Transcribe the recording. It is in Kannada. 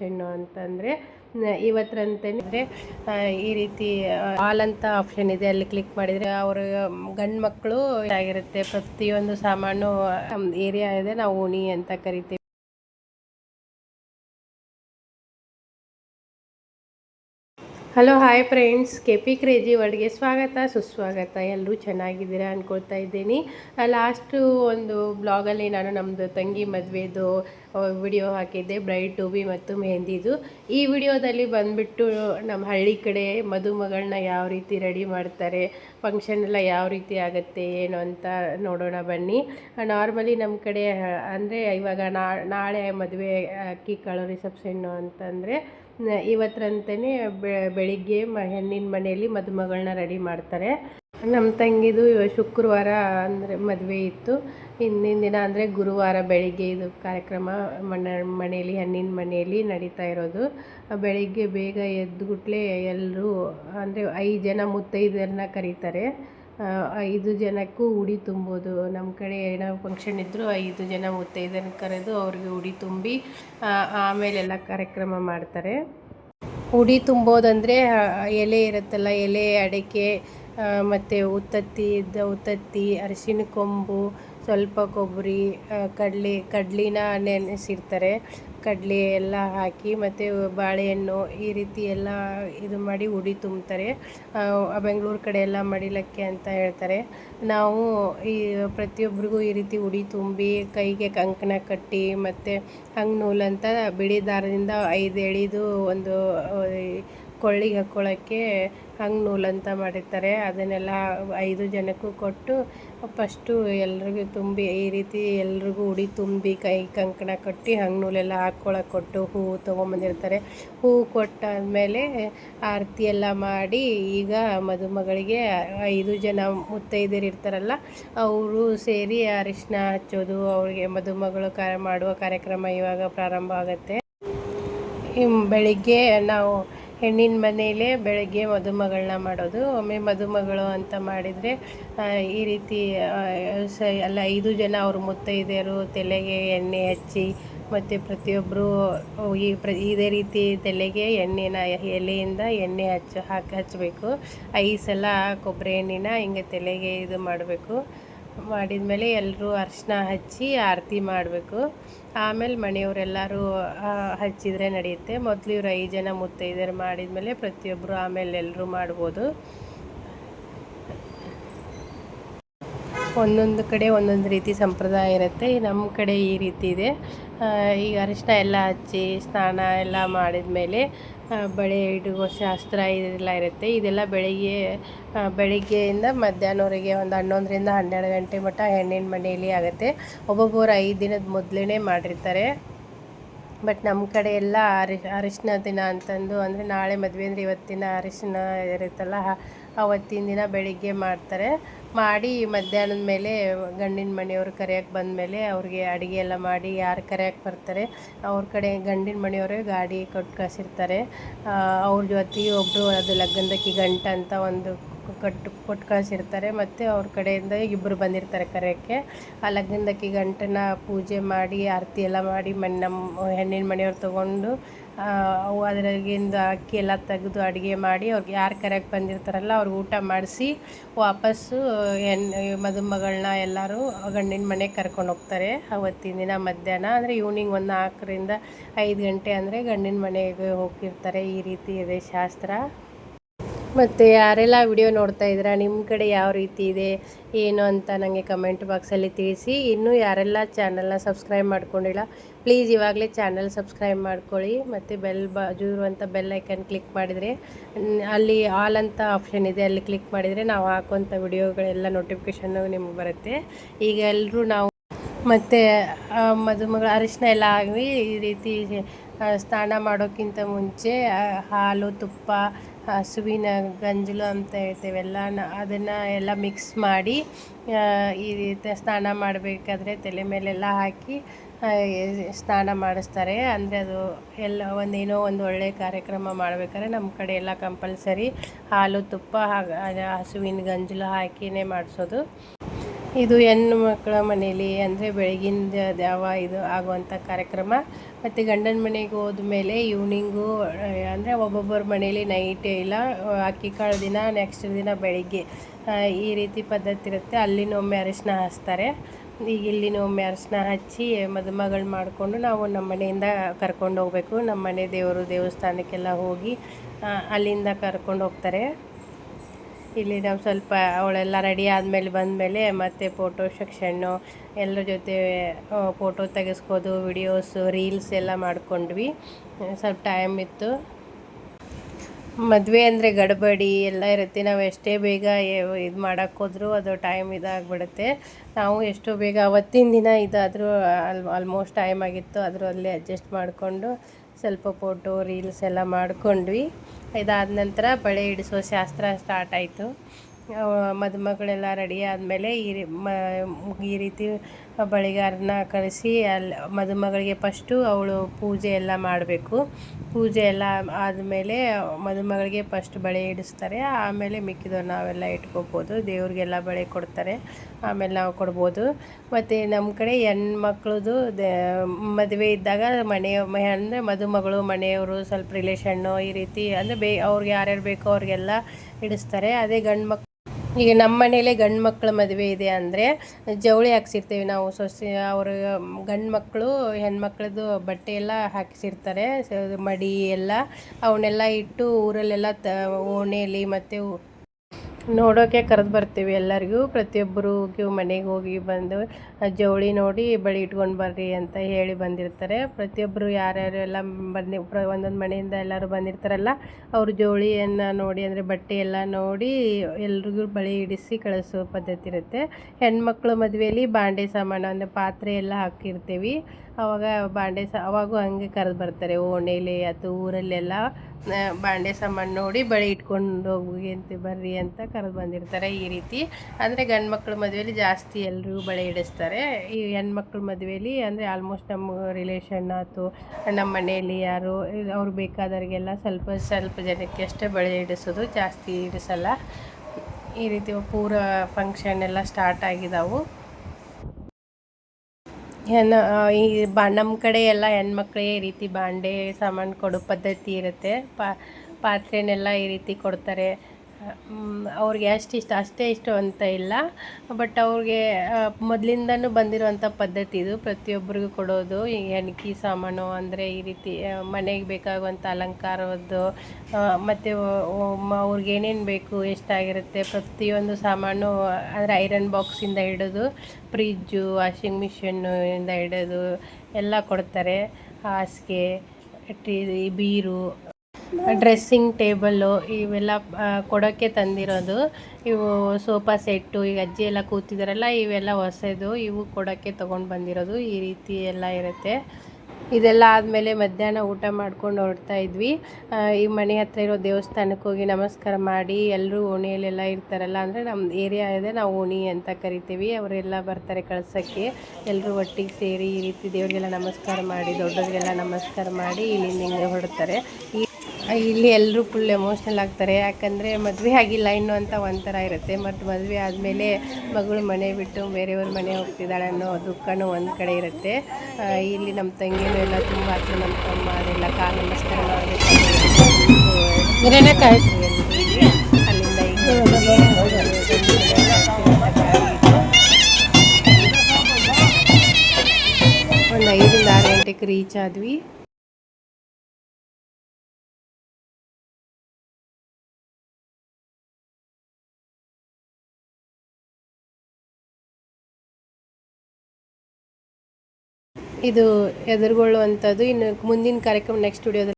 ರಿಸೆಪ್ಷನ್ನು ಅಂತಂದರೆ ಇವತ್ತರಂತೆ ಅಂದರೆ ಈ ರೀತಿ ಆಲ್ ಅಂತ ಆಪ್ಷನ್ ಇದೆ. ಅಲ್ಲಿ ಕ್ಲಿಕ್ ಮಾಡಿದರೆ ಅವ್ರ ಗಂಡು ಮಕ್ಕಳು ಆಗಿರುತ್ತೆ ಪ್ರತಿಯೊಂದು ಸಾಮಾನು ಏರಿಯಾ ಇದೆ. ನಾವು ಓಣಿ ಅಂತ ಕರಿತೀವಿ. Hello hi friends K P crazy ವರ್ಡ್ಗೆ ಸ್ವಾಗತ, ಸುಸ್ವಾಗತ. ಎಲ್ಲರೂ ಚೆನ್ನಾಗಿದ್ದೀರಾ ಅಂದ್ಕೊಳ್ತಾ ಇದ್ದೀನಿ. ಲಾಸ್ಟು ಒಂದು ಬ್ಲಾಗಲ್ಲಿ ನಾನು ನಮ್ಮದು ತಂಗಿ ಮದುವೆದು ವಿಡಿಯೋ ಹಾಕಿದ್ದೆ ಬ್ರೈಡ್ ಟೂಬಿ ಮತ್ತು ಮೆಹಂದಿದು. ಈ ವಿಡಿಯೋದಲ್ಲಿ ಬಂದುಬಿಟ್ಟು ನಮ್ಮ ಹಳ್ಳಿ ಕಡೆ ಮದುಮಗಳನ್ನ ಯಾವ ರೀತಿ ರೆಡಿ ಮಾಡ್ತಾರೆ ಫಂಕ್ಷನ್ ಎಲ್ಲ ಯಾವ ರೀತಿ ಆಗುತ್ತೆ, ಏನು ಅಂತ ನೋಡೋಣ ಬನ್ನಿ. ನಾರ್ಮಲಿ ನಮ್ಮ ಕಡೆ ಅಂದರೆ ಇವಾಗ ನಾಳೆ ಮದುವೆ ಅಕ್ಕಿ ಕಾಳು ರಿಸೆಪ್ಷನ್ನು ಅಂತಂದರೆ ಇವತ್ತರಂತೆಯೇ ಬೆಳಿಗ್ಗೆ ಮ, ಹೆಣ್ಣಿನ ಮನೆಯಲ್ಲಿ ಮದುಮಗಳನ್ನ ರೆಡಿ ಮಾಡ್ತಾರೆ. ನಮ್ಮ ತಂಗಿದು ಶುಕ್ರವಾರ ಅಂದರೆ ಮದುವೆ ಇತ್ತು. ಹಿಂದಿನ ದಿನ ಅಂದರೆ ಗುರುವಾರ ಬೆಳಿಗ್ಗೆ ಇದು ಕಾರ್ಯಕ್ರಮ ಮನ, ಮನೆಯಲ್ಲಿ, ಹೆಣ್ಣಿನ ಮನೆಯಲ್ಲಿ ನಡೀತಾ ಇರೋದು. ಬೆಳಿಗ್ಗೆ ಬೇಗ ಎದ್ದುಗುಟ್ಲೆ ಎಲ್ಲರೂ ಅಂದರೆ ಐದು ಜನ ಮುತ್ತೈದರನ್ನ ಕರೀತಾರೆ. ಐದು ಜನಕ್ಕೂ ಉಡಿ ತುಂಬೋದು. ನಮ್ಮ ಕಡೆ ಏನೋ ಫಂಕ್ಷನ್ ಇದ್ದರೂ ಐದು ಜನ ಮುತ್ತೈದನ ಕರೆದು ಅವ್ರಿಗೆ ಉಡಿ ತುಂಬಿ ಆಮೇಲೆಲ್ಲ ಕಾರ್ಯಕ್ರಮ ಮಾಡ್ತಾರೆ. ಉಡಿ ತುಂಬೋದಂದರೆ ಎಲೆ ಇರುತ್ತಲ್ಲ ಎಲೆ ಅಡಿಕೆ ಮತ್ತು ಉತ್ತತ್ತಿ ಇದ್ದ ಉತ್ತತ್ತಿ ಅರಿಶಿನ ಕೊಂಬು ಸ್ವಲ್ಪ ಕೊಬ್ಬರಿ ಕಡಲೆ, ಕಡ್ಲಿನ ನೆನೆಸಿರ್ತಾರೆ. ಕಡಲೆ ಎಲ್ಲ ಹಾಕಿ ಮತ್ತು ಬಾಳೆಹಣ್ಣು ಈ ರೀತಿ ಎಲ್ಲ ಇದು ಮಾಡಿ ಉಡಿ ತುಂಬ್ತಾರೆ. ಬೆಂಗಳೂರು ಕಡೆ ಎಲ್ಲ ಮಡಿಲಕ್ಕೆ ಅಂತ ಹೇಳ್ತಾರೆ. ನಾವು ಈ ಪ್ರತಿಯೊಬ್ಬರಿಗೂ ಈ ರೀತಿ ಉಡಿ ತುಂಬಿ ಕೈಗೆ ಕಂಕಣ ಕಟ್ಟಿ ಮತ್ತು ಹಂಗೆ ನೂಲಂತ ಬಿಳಿ ದಾರದಿಂದ ಐದು ಎಳೆದು ಒಂದು ಕೊಳ್ಳಿಗೆ ಹಾಕ್ಕೊಳ್ಳೋಕ್ಕೆ ಹಂಗೆ ನೂಲಂತ ಮಾಡಿರ್ತಾರೆ. ಅದನ್ನೆಲ್ಲ ಐದು ಜನಕ್ಕೂ ಕೊಟ್ಟು ಫಸ್ಟು ಎಲ್ರಿಗೂ ತುಂಬಿ, ಈ ರೀತಿ ಎಲ್ರಿಗೂ ಉಡಿ ತುಂಬಿ ಕೈ ಕಂಕಣ ಕಟ್ಟಿ ಹಂಗೆ ನೂಲೆಲ್ಲ ಹಾಕ್ಕೊಳಕ್ಕೆ ಕೊಟ್ಟು ಹೂವು ತೊಗೊಂಬಂದಿರ್ತಾರೆ. ಹೂವು ಕೊಟ್ಟಾದಮೇಲೆ ಆರತಿ ಎಲ್ಲ ಮಾಡಿ ಈಗ ಮದುಮಗಳಿಗೆ ಐದು ಜನ ಮುತ್ತೈದೆರು ಇರ್ತಾರಲ್ಲ, ಅವರು ಸೇರಿ ಅರಿಶಿನ ಹಚ್ಚೋದು, ಅವರಿಗೆ ಮದುಮಗಳು ಕ, ಮಾಡುವ ಕಾರ್ಯಕ್ರಮ ಇವಾಗ ಪ್ರಾರಂಭ ಆಗುತ್ತೆ. ಬೆಳಿಗ್ಗೆ ನಾವು ಹೆಣ್ಣಿನ ಮನೆಯಲ್ಲೇ ಬೆಳಗ್ಗೆ ಮದುಮಗಳನ್ನ ಮಾಡೋದು. ಒಮ್ಮೆ ಮದುಮಗಳು ಅಂತ ಮಾಡಿದರೆ ಈ ರೀತಿ ಸ ಎಲ್ಲ ಐದು ಜನ ಅವ್ರ ಮುತ್ತೈದೆಯರು ತಲೆಗೆ ಎಣ್ಣೆ ಹಚ್ಚಿ, ಮತ್ತು ಪ್ರತಿಯೊಬ್ಬರು ಈ ಪ್ರ, ಇದೇ ರೀತಿ ತಲೆಗೆ ಎಣ್ಣೆನ, ಎಲೆಯಿಂದ ಎಣ್ಣೆ ಹಚ್ಚ, ಹಾಕಿ, ಹಚ್ಚಬೇಕು. ಐದು ಸಲ ಕೊಬ್ಬರಿ ಎಣ್ಣೆನ ಹಿಂಗೆ ತಲೆಗೆ ಇದು ಮಾಡಬೇಕು. ಮಾಡಿದ ಮೇಲೆ ಎಲ್ಲರೂ ಅರಿಶಿನ ಹಚ್ಚಿ ಆರತಿ ಮಾಡಬೇಕು. ಆಮೇಲೆ ಮನೆಯವರೆಲ್ಲರೂ ಹಚ್ಚಿದರೆ ನಡೆಯುತ್ತೆ. ಮೊದಲು ಇವರು ಐದು ಜನ ಮುತ್ತೈದೆಯರು ಮಾಡಿದ ಮೇಲೆ ಪ್ರತಿಯೊಬ್ಬರು ಆಮೇಲೆ ಎಲ್ಲರೂ ಮಾಡ್ಬೋದು. ಒಂದೊಂದು ಕಡೆ ಒಂದೊಂದು ರೀತಿ ಸಂಪ್ರದಾಯ ಇರುತ್ತೆ. ನಮ್ಮ ಕಡೆ ಈ ರೀತಿ ಇದೆ. ಈಗ ಅರಿಶಿನ ಎಲ್ಲ ಹಚ್ಚಿ ಸ್ನಾನ ಎಲ್ಲ ಮಾಡಿದ ಮೇಲೆ ಬಳೆ ಇಡುವ ಶಾಸ್ತ್ರ ಇದೆಲ್ಲ ಇರುತ್ತೆ. ಇದೆಲ್ಲ ಬೆಳಿಗ್ಗೆ ಬೆಳಿಗ್ಗೆಯಿಂದ ಮಧ್ಯಾಹ್ನವರೆಗೆ ಒಂದು ಹನ್ನೊಂದರಿಂದ ಹನ್ನೆರಡು ಗಂಟೆ ಮಟ್ಟ ಹೆಣ್ಣಿನ ಮನೆಯಲ್ಲಿ ಆಗುತ್ತೆ. ಒಬ್ಬೊಬ್ಬರು ಐದು ದಿನದ ಮೊದಲೇ ಮಾಡಿರ್ತಾರೆ. ಬಟ್ ನಮ್ಮ ಕಡೆ ಎಲ್ಲ ಅರಿ ಅರಿಶಿನ ದಿನ ಅಂತಂದು ಅಂದರೆ ನಾಳೆ ಮದುವೆ ಅಂದರೆ ಇವತ್ತಿನ ಅರಿಶಿನ ಇರುತ್ತಲ್ಲ ಅವತ್ತಿನ ದಿನ ಬೆಳಿಗ್ಗೆ ಮಾಡ್ತಾರೆ. ಮಾಡಿ ಮಧ್ಯಾಹ್ನದ ಮೇಲೆ ಗಂಡಿನ ಮನೆಯವರು ಕರೆಯೋಕ್ಕೆ ಬಂದಮೇಲೆ ಅವ್ರಿಗೆ ಅಡುಗೆ ಎಲ್ಲ ಮಾಡಿ ಯಾರು ಕರೆಯೋಕೆ ಬರ್ತಾರೆ, ಅವ್ರ ಕಡೆ ಗಂಡಿನ ಮನೆಯವರೇ ಗಾಡಿ ಕೊಟ್ಟು ಕಳಿಸಿರ್ತಾರೆ. ಅವ್ರ ಜೊತೆ ಒಬ್ಬರು ಅದು ಲಗ್ನದಕ್ಕಿ ಗಂಟ ಅಂತ ಒಂದು ಕಟ್ಟು, ಕೊಟ್ಟು ಕಳಿಸಿರ್ತಾರೆ. ಮತ್ತು ಅವ್ರ ಕಡೆಯಿಂದ ಇಬ್ಬರು ಬಂದಿರ್ತಾರೆ ಕರೆಯೋಕ್ಕೆ. ಆ ಲಗ್ನದಕ್ಕಿ ಗಂಟನ ಪೂಜೆ ಮಾಡಿ, ಆರತಿ ಎಲ್ಲ ಮಾಡಿ ಮನೆ, ನಮ್ಮ ಹೆಣ್ಣಿನ ಮನೆಯವ್ರು ತೊಗೊಂಡು ಅದ್ರಾಗಿಂದ ಅಕ್ಕಿ ಎಲ್ಲ ತೆಗೆದು ಅಡುಗೆ ಮಾಡಿ ಅವ್ರಿಗೆ ಯಾರು ಕರೆಕ್ಟ್ ಬಂದಿರ್ತಾರಲ್ಲ ಅವ್ರಿಗೆ ಊಟ ಮಾಡಿಸಿ ವಾಪಸ್ಸು ಹೆಣ್ಣು ಮದುಮಗಳನ್ನ ಎಲ್ಲರೂ ಗಂಡಿನ ಮನೆಗೆ ಕರ್ಕೊಂಡು ಹೋಗ್ತಾರೆ ಅವತ್ತಿನ ದಿನ ಮಧ್ಯಾಹ್ನ. ಅಂದರೆ ಈವ್ನಿಂಗ್ ಒಂದು ನಾಲ್ಕರಿಂದ ಐದು ಗಂಟೆ ಅಂದರೆ ಗಂಡಿನ ಮನೆಗೆ ಹೋಗಿರ್ತಾರೆ ಈ ರೀತಿ ಇದೆ ಶಾಸ್ತ್ರ. ಮತ್ತು ಯಾರೆಲ್ಲ ವಿಡಿಯೋ ನೋಡ್ತಾ ಇದ್ದೀರಾ ನಿಮ್ಮ ಕಡೆ ಯಾವ ರೀತಿ ಇದೆ, ಏನು ಅಂತ ನನಗೆ ಕಮೆಂಟ್ ಬಾಕ್ಸಲ್ಲಿ ತಿಳಿಸಿ. ಇನ್ನೂ ಯಾರೆಲ್ಲ ಚಾನಲ್ನ ಸಬ್ಸ್ಕ್ರೈಬ್ ಮಾಡ್ಕೊಂಡಿಲ್ಲ ಪ್ಲೀಸ್ ಇವಾಗಲೇ ಚಾನಲ್ ಸಬ್ಸ್ಕ್ರೈಬ್ ಮಾಡ್ಕೊಳ್ಳಿ. ಮತ್ತು ಬೆಲ್ ಬಾಜು ಇರುವಂಥ ಬೆಲ್ ಐಕನ್ ಕ್ಲಿಕ್ ಮಾಡಿದರೆ, ಅಲ್ಲಿ ಆಲ್ ಅಂತ ಆಪ್ಷನ್ ಇದೆ, ಅಲ್ಲಿ ಕ್ಲಿಕ್ ಮಾಡಿದರೆ ನಾವು ಹಾಕುವಂಥ ವಿಡಿಯೋಗಳೆಲ್ಲ ನೋಟಿಫಿಕೇಷನ್ನು ನಿಮ್ಗೆ ಬರುತ್ತೆ. ಈಗ ಎಲ್ಲರೂ ನಾವು ಮತ್ತು ಮದುಮಗಳ ಅರಿಶಿನ ಎಲ್ಲ ಆಗಿ ಈ ರೀತಿ ಸ್ನಾನ ಮಾಡೋಕ್ಕಿಂತ ಮುಂಚೆ ಹಾಲು, ತುಪ್ಪ ಹಸುವಿನ ಗಂಜಲು ಅಂತ ಹೇಳ್ತೇವೆಲ್ಲ ಅದನ್ನು ಎಲ್ಲ ಮಿಕ್ಸ್ ಮಾಡಿ ಈ ರೀತಿ ಸ್ನಾನ ಮಾಡಬೇಕಾದ್ರೆ ತಲೆ ಮೇಲೆಲ್ಲ ಹಾಕಿ ಸ್ನಾನ ಮಾಡಿಸ್ತಾರೆ. ಅಂದರೆ ಅದು ಎಲ್ಲ ಒಂದೇನೋ ಒಂದು ಒಳ್ಳೆಯ ಕಾರ್ಯಕ್ರಮ ಮಾಡಬೇಕಾದ್ರೆ ನಮ್ಮ ಕಡೆ ಎಲ್ಲ ಕಂಪಲ್ಸರಿ ಹಾಲು ತುಪ್ಪ ಹಸುವಿನ ಗಂಜಲು ಹಾಕಿಯೇ ಮಾಡಿಸೋದು. ಇದು ಹೆಣ್ಣು ಮಕ್ಕಳ ಮನೇಲಿ ಅಂದರೆ ಬೆಳಗಿನ ಯಾವ ಇದು ಆಗುವಂಥ ಕಾರ್ಯಕ್ರಮ. ಮತ್ತು ಗಂಡನ ಮನೆಗೆ ಹೋದ್ಮೇಲೆ ಈವ್ನಿಂಗು ಅಂದರೆ ಒಬ್ಬೊಬ್ಬರ ಮನೇಲಿ ನೈಟೇ ಇಲ್ಲ, ಅಕ್ಕಿ ಕಾಳು ದಿನ ನೆಕ್ಸ್ಟ್ ದಿನ ಬೆಳಿಗ್ಗೆ. ಈ ರೀತಿ ಪದ್ಧತಿ ಇರುತ್ತೆ. ಅಲ್ಲಿನ ಒಮ್ಮೆ ಅರಿಶಿನ ಹಚ್ತಾರೆ ಈಗ ಇಲ್ಲಿನ ಒಮ್ಮೆ ಅರಿಶಿನ ಹಚ್ಚಿ ಮದುಮಗಳು ಮಾಡಿಕೊಂಡು ನಾವು ನಮ್ಮ ಮನೆಯಿಂದ ಕರ್ಕೊಂಡು ಹೋಗಬೇಕು. ನಮ್ಮ ಮನೆ ದೇವರು ದೇವಸ್ಥಾನಕ್ಕೆಲ್ಲ ಹೋಗಿ ಅಲ್ಲಿಂದ ಕರ್ಕೊಂಡು ಹೋಗ್ತಾರೆ. ಇಲ್ಲಿ ನಾವು ಸ್ವಲ್ಪ ಅವಳೆಲ್ಲ ರೆಡಿ ಆದಮೇಲೆ ಬಂದಮೇಲೆ ಮತ್ತೆ ಫೋಟೋ ಸೆಕ್ಷನ್ನು ಎಲ್ಲರ ಜೊತೆ ಫೋಟೋ ತೆಗೆಸ್ಕೋದು ವಿಡಿಯೋಸು ರೀಲ್ಸ್ ಎಲ್ಲ ಮಾಡ್ಕೊಂಡ್ವಿ. ಸ್ವಲ್ಪ ಟೈಮ್ ಇತ್ತು. ಮದುವೆ ಅಂದರೆ ಗಡಬಡಿ ಎಲ್ಲ ಇರುತ್ತೆ. ನಾವು ಎಷ್ಟೇ ಬೇಗ ಇದು ಮಾಡೋಕ್ಕೋದ್ರೂ ಅದು ಟೈಮ್ ಇದಾಗ್ಬಿಡುತ್ತೆ. ನಾವು ಎಷ್ಟು ಬೇಗ ಅವತ್ತಿನ ದಿನ ಇದಾದರೂ ಅಲ್ ಆಲ್ಮೋಸ್ಟ್ ಟೈಮ್ ಆಗಿತ್ತು. ಅದರಲ್ಲೇ ಅಡ್ಜಸ್ಟ್ ಮಾಡಿಕೊಂಡು ಸ್ವಲ್ಪ ಫೋಟೋ ರೀಲ್ಸ್ ಎಲ್ಲ ಮಾಡ್ಕೊಂಡ್ವಿ. ಇದಾದ ನಂತರ ಬಳೆ ಇಡಿಸೋ ಶಾಸ್ತ್ರ ಸ್ಟಾರ್ಟ್ ಆಯಿತು. ಮದುಮಗಳೆಲ್ಲ ರೆಡಿ ಆದಮೇಲೆ ಈ ಮ, ಈ ರೀತಿ ಬಳೆಗಾರನ ಕಳಿಸಿ ಅಲ್ಲಿ ಮದುಮಗಳಿಗೆ ಫಸ್ಟು ಅವಳು ಪೂಜೆ ಎಲ್ಲ ಮಾಡಬೇಕು. ಪೂಜೆ ಎಲ್ಲ ಆದಮೇಲೆ ಮದುಮಗಳಿಗೆ ಫಸ್ಟ್ ಬಳೆ ಇಡಿಸ್ತಾರೆ. ಆಮೇಲೆ ಮಿಕ್ಕಿದವು ನಾವೆಲ್ಲ ಇಟ್ಕೋಬೋದು. ದೇವ್ರಿಗೆಲ್ಲ ಬಳೆ ಕೊಡ್ತಾರೆ. ಆಮೇಲೆ ನಾವು ಕೊಡ್ಬೋದು. ಮತ್ತು ನಮ್ಮ ಕಡೆ ಹೆಣ್ಮಕ್ಳದು ಮದುವೆ ಇದ್ದಾಗ ಮನೆ ಅಂದರೆ ಮದುಮಗಳು, ಮನೆಯವರು ಸ್ವಲ್ಪ ರಿಲೇಷನ್ನು ಈ ರೀತಿ, ಅಂದರೆ ಬೇ, ಅವ್ರಿಗೆ ಯಾರ್ಯಾರು ಬೇಕೋ ಅವ್ರಿಗೆಲ್ಲ ಇಡಿಸ್ತಾರೆ. ಅದೇ ಗಂಡು ಮಕ್ ಈಗ ನಮ್ಮ ಮನೇಲೆ ಗಂಡು ಮಕ್ಕಳ ಮದುವೆ ಇದೆ ಅಂದರೆ ಜವಳಿ ಹಾಕ್ಸಿರ್ತೇವೆ ನಾವು. ಸೊಸೆ ಅವ್ರ ಗಂಡು ಮಕ್ಕಳು ಹೆಣ್ಮಕ್ಳದ್ದು ಬಟ್ಟೆ ಎಲ್ಲ ಹಾಕಿಸಿರ್ತಾರೆ. ಮಡಿ ಎಲ್ಲ ಅವನ್ನೆಲ್ಲ ಇಟ್ಟು ಊರಲ್ಲೆಲ್ಲ ತ ಓಣೆಯಲ್ಲಿ ಮತ್ತು ನೋಡೋಕೆ ಕರೆದು ಬರ್ತೀವಿ ಎಲ್ಲರಿಗೂ. ಪ್ರತಿಯೊಬ್ಬರಿಗೂ ಮನೆಗೆ ಹೋಗಿ ಬಂದು ಜವಳಿ ನೋಡಿ ಬಳಿ ಇಟ್ಕೊಂಡು ಬರ್ರಿ ಅಂತ ಹೇಳಿ ಬಂದಿರ್ತಾರೆ. ಪ್ರತಿಯೊಬ್ಬರು ಯಾರ್ಯಾರು ಎಲ್ಲ ಬಂದು ಒಂದೊಂದು ಮನೆಯಿಂದ ಎಲ್ಲರೂ ಬಂದಿರ್ತಾರಲ್ಲ, ಅವರು ಜವಳಿಯನ್ನು ನೋಡಿ ಅಂದರೆ ಬಟ್ಟೆ ಎಲ್ಲ ನೋಡಿ ಎಲ್ರಿಗೂ ಬಳಿ ಇಡಿಸಿ ಕಳಿಸೋ ಪದ್ಧತಿ ಇರುತ್ತೆ. ಹೆಣ್ಮಕ್ಳು ಮದುವೆಯಲ್ಲಿ ಬಾಂಡೆ ಸಾಮಾನು ಅಂದರೆ ಪಾತ್ರೆ ಎಲ್ಲ ಹಾಕಿರ್ತೀವಿ. ಅವಾಗ ಬಾಂಡೆ ಸಾ ಅವಾಗೂ ಹಂಗೆ ಕರೆದು ಬರ್ತಾರೆ. ಓಣೆಲಿ ಅಥವಾ ಊರಲ್ಲೆಲ್ಲ ಬಾಂಡೆ ಸಾಮಾನು ನೋಡಿ ಬಳಿ ಇಟ್ಕೊಂಡು ಹೋಗಿ ಅಂತ ಬರ್ರಿ ಅಂತ ಕರೆದು ಬಂದಿರ್ತಾರೆ ಈ ರೀತಿ. ಅಂದರೆ ಗಂಡು ಮಕ್ಕಳ ಮದುವೆಯಲ್ಲಿ ಜಾಸ್ತಿ ಎಲ್ಲರೂ ಬಳೆ ಇಡಿಸ್ತಾರೆ. ಈ ಹೆಣ್ಮಕ್ಳ ಮದುವೆಯಲ್ಲಿ ಅಂದರೆ ಆಲ್ಮೋಸ್ಟ್ ನಮ್ಮ ರಿಲೇಷನ್ ಆಯ್ತು ನಮ್ಮ ಮನೆಯಲ್ಲಿ ಯಾರು, ಅವ್ರು ಬೇಕಾದವ್ರಿಗೆಲ್ಲ ಸ್ವಲ್ಪ ಸ್ವಲ್ಪ ಜನಕ್ಕೆ ಅಷ್ಟೇ ಬಳೆ ಇಡಿಸೋದು, ಜಾಸ್ತಿ ಇಡಿಸಲ್ಲ. ಈ ರೀತಿ ಪೂರ ಫಂಕ್ಷನ್ ಎಲ್ಲ ಸ್ಟಾರ್ಟ್ ಆಗಿದಾವು. ಹೆಣ್ಣು ಈ ಬಾ ನಮ್ಮ ಕಡೆ ಎಲ್ಲ ಹೆಣ್ಮಕ್ಳಿಗೆ ಈ ರೀತಿ ಬಾಂಡೆ, ಸಾಮಾನು ಕೊಡೋ ಪದ್ಧತಿ ಇರುತ್ತೆ. ಪಾತ್ರೆನೆಲ್ಲ ಈ ರೀತಿ ಕೊಡ್ತಾರೆ. ಅವ್ರಿಗೆ ಅಷ್ಟು ಇಷ್ಟ, ಅಷ್ಟೇ ಇಷ್ಟ ಅಂತ ಇಲ್ಲ. ಬಟ್ ಅವ್ರಿಗೆ ಮೊದಲಿಂದನೂ ಬಂದಿರುವಂಥ ಪದ್ಧತಿ ಇದು. ಪ್ರತಿಯೊಬ್ಬರಿಗೂ ಕೊಡೋದು, ಈ ಹೆಣ್ಕಿ ಸಾಮಾನು ಅಂದರೆ ಈ ರೀತಿ ಮನೆಗೆ ಬೇಕಾಗುವಂಥ ಅಲಂಕಾರದ್ದು ಮತ್ತು ಅವ್ರಿಗೆ ಏನೇನು ಬೇಕು ಎಷ್ಟಾಗಿರುತ್ತೆ ಪ್ರತಿಯೊಂದು ಸಾಮಾನು, ಅಂದರೆ ಐರನ್ ಬಾಕ್ಸಿಂದ ಹಿಡಿದು ಫ್ರಿಜ್ಜು ವಾಷಿಂಗ್ ಮಿಷಿನ್ನು ಇಂದ ಹಿಡಿದು, ಎಲ್ಲ ಕೊಡ್ತಾರೆ. ಹಾಸಿಗೆ ಟಿ ಬೀರು. ಡ್ರೆಸ್ಸಿಂಗ್ ಟೇಬಲ್ಲು ಇವೆಲ್ಲ ಕೊಡೋಕ್ಕೆ ತಂದಿರೋದು. ಇವು ಸೋಫಾ ಸೆಟ್ಟು, ಈಗ ಅಜ್ಜಿ ಎಲ್ಲ ಕೂತಿದ್ದಾರಲ್ಲ ಇವೆಲ್ಲ ಹೊಸದು, ಇವು ಕೊಡೋಕ್ಕೆ ತೊಗೊಂಡು ಬಂದಿರೋದು. ಈ ರೀತಿ ಎಲ್ಲ ಇರುತ್ತೆ. ಇದೆಲ್ಲ ಆದಮೇಲೆ ಮಧ್ಯಾಹ್ನ ಊಟ ಮಾಡ್ಕೊಂಡು ಹೊರಡ್ತಾ ಇದ್ವಿ. ಈ ಮನೆ ಹತ್ರ ಇರೋ ದೇವಸ್ಥಾನಕ್ಕೆ ಹೋಗಿ ನಮಸ್ಕಾರ ಮಾಡಿ, ಎಲ್ಲರೂ ಓಣಿಯಲ್ಲೆಲ್ಲ ಇರ್ತಾರಲ್ಲ, ಅಂದರೆ ನಮ್ಮ ಏರಿಯಾ ಇದೆ, ನಾವು ಓಣಿ ಅಂತ ಕರಿತೀವಿ. ಅವರೆಲ್ಲ ಬರ್ತಾರೆ ಕಳ್ಸೋಕ್ಕೆ. ಎಲ್ಲರೂ ಒಟ್ಟಿಗೆ ಸೇರಿ ಈ ರೀತಿ ದೇವರಿಗೆಲ್ಲ ನಮಸ್ಕಾರ ಮಾಡಿ, ದೊಡ್ಡವರಿಗೆಲ್ಲ ನಮಸ್ಕಾರ ಮಾಡಿ, ಇಲ್ಲಿಂದ ಹಿಂಗೆ ಹೊರಡ್ತಾರೆ. ಈ ಇಲ್ಲಿ ಎಲ್ಲರೂ ಫುಲ್ ಎಮೋಷ್ನಲ್ ಆಗ್ತಾರೆ. ಯಾಕಂದರೆ ಮದುವೆ ಆಗಿಲ್ಲ, ಇನ್ನು ಅಂತ ಒಂಥರ ಇರುತ್ತೆ. ಮತ್ತು ಮದುವೆ ಆದಮೇಲೆ ಮಗಳು ಮನೆ ಬಿಟ್ಟು ಬೇರೆಯವ್ರ ಮನೆ ಹೋಗ್ತಿದ್ದಾಳೆ ಅನ್ನೋ ದುಃಖನೂ ಒಂದು ಕಡೆ ಇರುತ್ತೆ. ಇಲ್ಲಿ ನಮ್ಮ ತಂಗಿನೂ ಎಲ್ಲ ತುಂಬ ಆಚೆ ನಮ್ಮ ತಮ್ಮ ಅದೆಲ್ಲ ಕಾಲ ನಮಸ್ಕಾರ ಅಲ್ಲಿಂದ ಒಂದು ಐದರಿಂದ ಆರು ಗಂಟೆಗೆ ರೀಚ್ ಆದ್ವಿ. ಇದು ಎದುರುಗೊಳ್ಳುವಂಥದ್ದು. ಇನ್ನು ಮುಂದಿನ ಕಾರ್ಯಕ್ರಮ ನೆಕ್ಸ್ಟ್ ವಿಡಿಯೋದಲ್ಲಿ